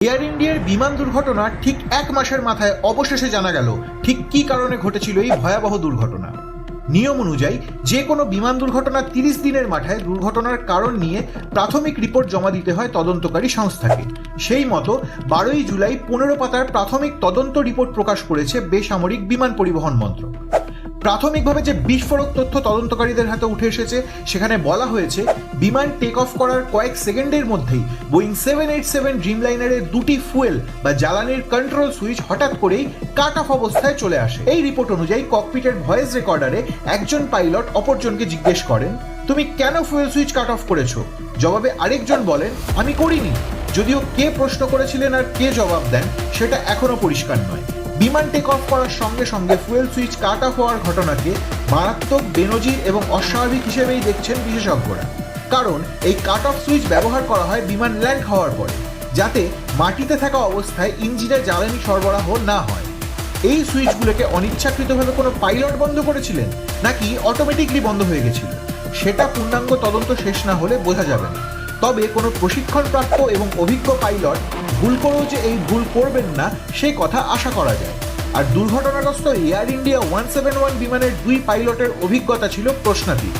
Air ইন্ডিয়ার বিমান দুর্ঘটনা ঠিক এক মাসের মাথায় অবশেষে জানা গেল ঠিক কি কারণে ঘটেছিল এই ভয়াবহ দুর্ঘটনা। নিয়ম অনুযায়ী, যে কোনো বিমান দুর্ঘটনা তিরিশ দিনের মাথায় দুর্ঘটনার কারণ নিয়ে প্রাথমিক রিপোর্ট জমা দিতে হয় তদন্তকারী সংস্থাকে। সেই মতো বারোই জুলাই পনেরো পাতার প্রাথমিক তদন্ত রিপোর্ট প্রকাশ করেছে বেসামরিক বিমান পরিবহন মন্ত্রক। প্রাথমিকভাবে যে বিস্ফোরক তথ্য তদন্তকারীদের হাতে উঠে এসেছে, সেখানে বলা হয়েছে, বিমান টেক অফ করার কয়েক সেকেন্ডের মধ্যেই বোয়িং সেভেন এইট সেভেন ড্রিমলাইনারের দুটি ফুয়েল বা জ্বালানির কন্ট্রোল সুইচ হঠাৎ করেই কাট অফ অবস্থায় চলে আসে। এই রিপোর্ট অনুযায়ী ককপিটের ভয়েস রেকর্ডারে একজন পাইলট অপরজনকে জিজ্ঞেস করেন, তুমি কেন ফুয়েল সুইচ কাট অফ করেছ? জবাবে আরেকজন বলেন, আমি করিনি। যদিও কে প্রশ্ন করেছিলেন আর কে জবাব দেন, সেটা এখনও পরিষ্কার নয়। বিমান টেক অফ করার সঙ্গে সঙ্গে ফুয়েল সুইচ কাট অফ হওয়ার ঘটনাকে মারাত্মক বেনজির এবং অস্বাভাবিক হিসেবেই দেখছেন বিশেষজ্ঞরা। কারণ এই কাট অফ সুইচ ব্যবহার করা হয় বিমান ল্যান্ড হওয়ার পরে, যাতে মাটিতে থাকা অবস্থায় ইঞ্জিনে জ্বালানি সরবরাহ না হয়। এই সুইচগুলোকে অনিচ্ছাকৃতভাবে কোনো পাইলট বন্ধ করেছিলেন, নাকি অটোমেটিকলি বন্ধ হয়ে গেছিল? সেটা পূর্ণাঙ্গ তদন্ত শেষ না হলে বোঝা যাবে না। তবে কোনো প্রশিক্ষণপ্রাপ্ত এবং অভিজ্ঞ পাইলট ভুল করেও যে এই ভুল করবেন না সেই কথা আশা করা যায়। আর দুর্ঘটনাগ্রস্ত Air India one seven one বিমানের দুই পাইলটের অভিজ্ঞতা ছিল প্রশ্নাতীত।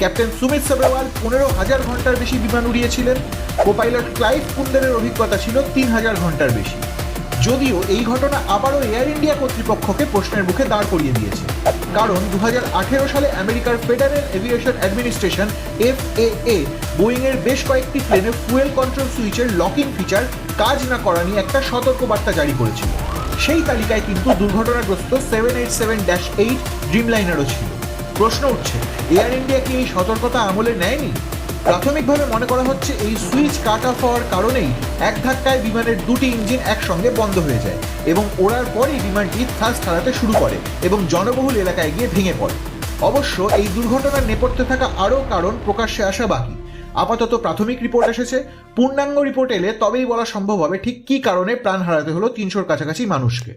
ক্যাপ্টেন সুমিত সাবেওয়াল পনেরো হাজার ঘণ্টার বেশি বিমান উড়িয়েছিলেন। কো পাইলট ক্লাইভ কুন্দেরের অভিজ্ঞতা ছিল তিন হাজার ঘণ্টার বেশি। যদিও এই ঘটনা আবারও এয়ার ইন্ডিয়া কর্তৃপক্ষকে প্রশ্নের মুখে দাঁড় করিয়ে দিয়েছে। কারণ দু হাজার আঠেরো সালে আমেরিকার ফেডারেল এভিয়েশন অ্যাডমিনিস্ট্রেশন, এফএএ বোয়িংয়ের বেশ কয়েকটি প্লেনে ফুয়েল কন্ট্রোল সুইচের লকিং ফিচার কাজ না করা নিয়ে একটা সতর্কবার্তা জারি করেছিল। সেই তালিকায় কিন্তু দুর্ঘটনাগ্রস্ত seven eight seven dash eight ড্রিমলাইনারও ছিল। প্রশ্ন উঠছে এয়ার ইন্ডিয়া কি এই সতর্কতা আমলে নেয়নি? প্রাথমিকভাবে মনে করা হচ্ছে এই সুইচ কাট অফ হওয়ার কারণেই এক ধাক্কায় বিমানের দুটি ইঞ্জিন একসঙ্গে বন্ধ হয়ে যায় এবং ওড়ার পরই বিমানটি থাস ছাড়াতে শুরু করে এবং জনবহুল এলাকায় গিয়ে ভেঙে পড়ে। অবশ্য এই দুর্ঘটনার নেপথ্যে থাকা আরও কারণ প্রকাশ্যে আসা বাকি। আপাতত প্রাথমিক রিপোর্ট এসেছে। পূর্ণাঙ্গ রিপোর্ট এলে তবেই বলা সম্ভব হবে ঠিক কী কারণে প্রাণ হারাতে হলো তিনশোর কাছাকাছি মানুষকে।